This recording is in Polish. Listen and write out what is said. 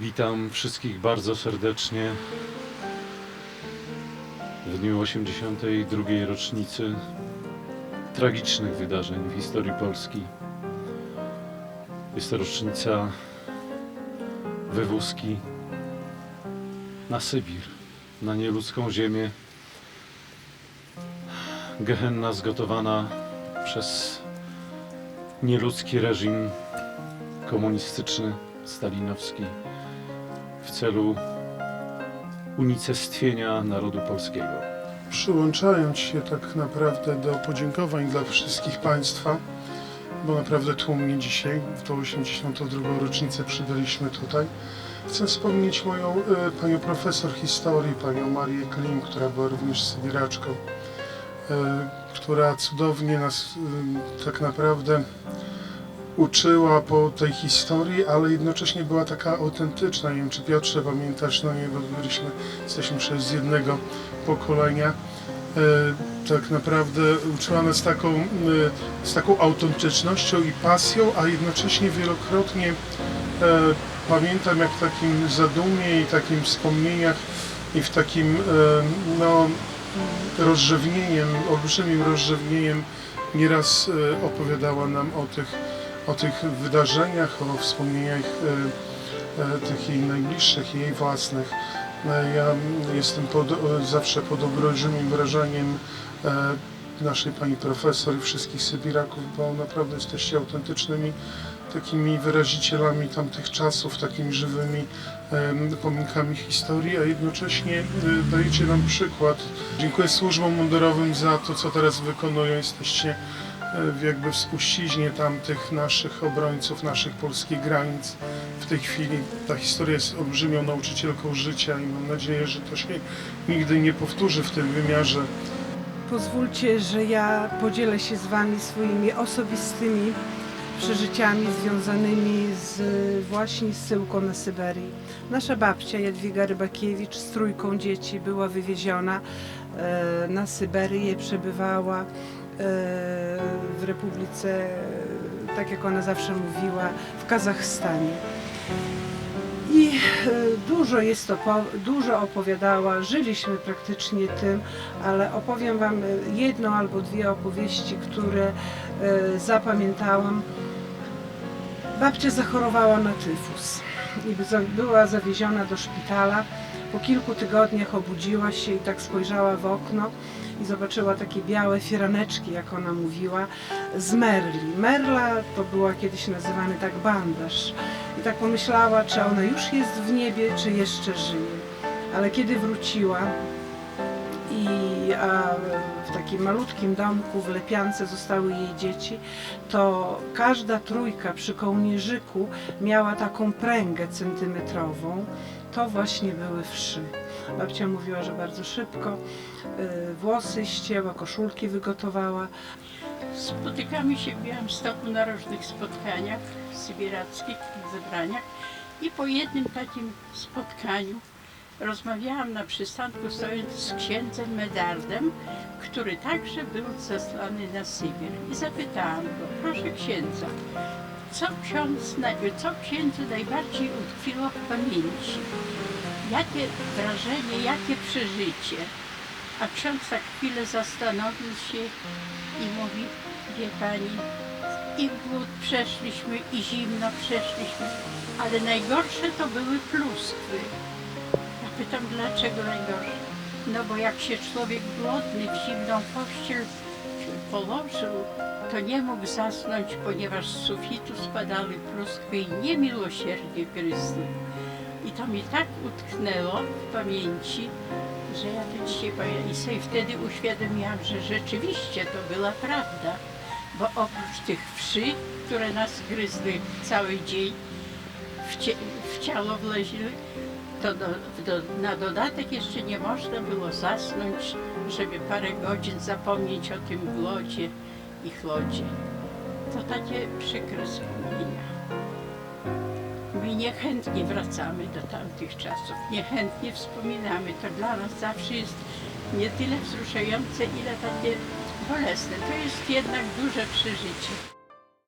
Witam wszystkich bardzo serdecznie w dniu 82. rocznicy tragicznych wydarzeń w historii Polski. Jest to rocznica wywózki na Sybir, na nieludzką ziemię. Gehenna zgotowana przez nieludzki reżim komunistyczny, stalinowski w celu unicestwienia narodu polskiego. Przyłączając się tak naprawdę do podziękowań dla wszystkich Państwa, bo naprawdę tłumnie dzisiaj, w tą 82. rocznicę przydaliśmy tutaj. Chcę wspomnieć moją e, panią profesor historii, panią Marię Klim, która była również sybiraczką, e, która cudownie nas e, tak naprawdę uczyła po tej historii, ale jednocześnie była taka autentyczna. Nie wiem, czy Piotrze pamiętasz, no nie, bo byliśmy, jesteśmy przecież z jednego pokolenia. E, tak naprawdę uczyła nas taką, e, z taką autentycznością i pasją, a jednocześnie wielokrotnie e, pamiętam jak w takim zadumie i takim wspomnieniach i w takim e, no, rozrzewnieniem, olbrzymim rozrzewnieniem nieraz e, opowiadała nam o tych, o tych wydarzeniach, o wspomnieniach e, e, tych jej najbliższych, jej własnych. E, Ja jestem pod, zawsze pod olbrzymim wrażeniem naszej pani profesor i wszystkich Sybiraków, bo naprawdę jesteście autentycznymi takimi wyrazicielami tamtych czasów, takimi żywymi pomnikami historii, a jednocześnie dajecie nam przykład. Dziękuję służbom mundurowym za to, co teraz wykonują. Jesteście jakby w spuściźnie tamtych naszych obrońców, naszych polskich granic. W tej chwili ta historia jest olbrzymią nauczycielką życia i mam nadzieję, że to się nigdy nie powtórzy w tym wymiarze. Pozwólcie, że ja podzielę się z Wami swoimi osobistymi przeżyciami związanymi z właśnie zsyłką na Syberii. Nasza babcia Jadwiga Rybakiewicz z trójką dzieci była wywieziona e, na Syberię, przebywała w Republice, tak jak ona zawsze mówiła, w Kazachstanie. I e, dużo jest dużo opowiadała, żyliśmy praktycznie tym, ale opowiem Wam jedną albo dwie opowieści, które e, zapamiętałam. Babcia zachorowała na tyfus i była zawieziona do szpitala. Po kilku tygodniach obudziła się i tak spojrzała w okno i zobaczyła takie białe firaneczki, jak ona mówiła, z merli. Merla to była kiedyś nazywany tak bandaż. I tak pomyślała, czy ona już jest w niebie, czy jeszcze żyje. Ale kiedy wróciła a, w takim malutkim domku w Lepiance zostały jej dzieci, to każda trójka przy kołnierzyku miała taką pręgę centymetrową. To właśnie były wszy. Babcia mówiła, że bardzo szybko y, włosy ścięła, koszulki wygotowała. Spotykamy się w Białymstoku na różnych spotkaniach sybirackich, zebraniach i po jednym takim spotkaniu rozmawiałam na przystanku stojąc z księdzem Medardem, który także był zesłany na Sybir i zapytałam go, proszę księdza, co, ksiądz, co księdzu najbardziej utkwiło w pamięci? Jakie wrażenie, jakie przeżycie? A ksiądz tak chwilę zastanowił się i mówi, wie pani, i głód przeszliśmy, i zimno przeszliśmy, ale najgorsze to były pluskwy. Pytam, dlaczego najgorsze? No bo jak się człowiek głodny w zimną pościel położył, to nie mógł zasnąć, ponieważ z sufitu spadały pluskwy i niemiłosiernie gryzły. I to mi tak utknęło w pamięci, że ja to dzisiaj pamiętam i sobie wtedy uświadomiłam, że rzeczywiście to była prawda, bo oprócz tych wszy, które nas gryzły cały dzień, w, cie, w ciało wleźły, to do, do, na dodatek jeszcze nie można było zasnąć, żeby parę godzin zapomnieć o tym głodzie i chłodzie. To takie przykre wspomnienia. My niechętnie wracamy do tamtych czasów, niechętnie wspominamy. To dla nas zawsze jest nie tyle wzruszające, ile takie bolesne. To jest jednak duże przeżycie.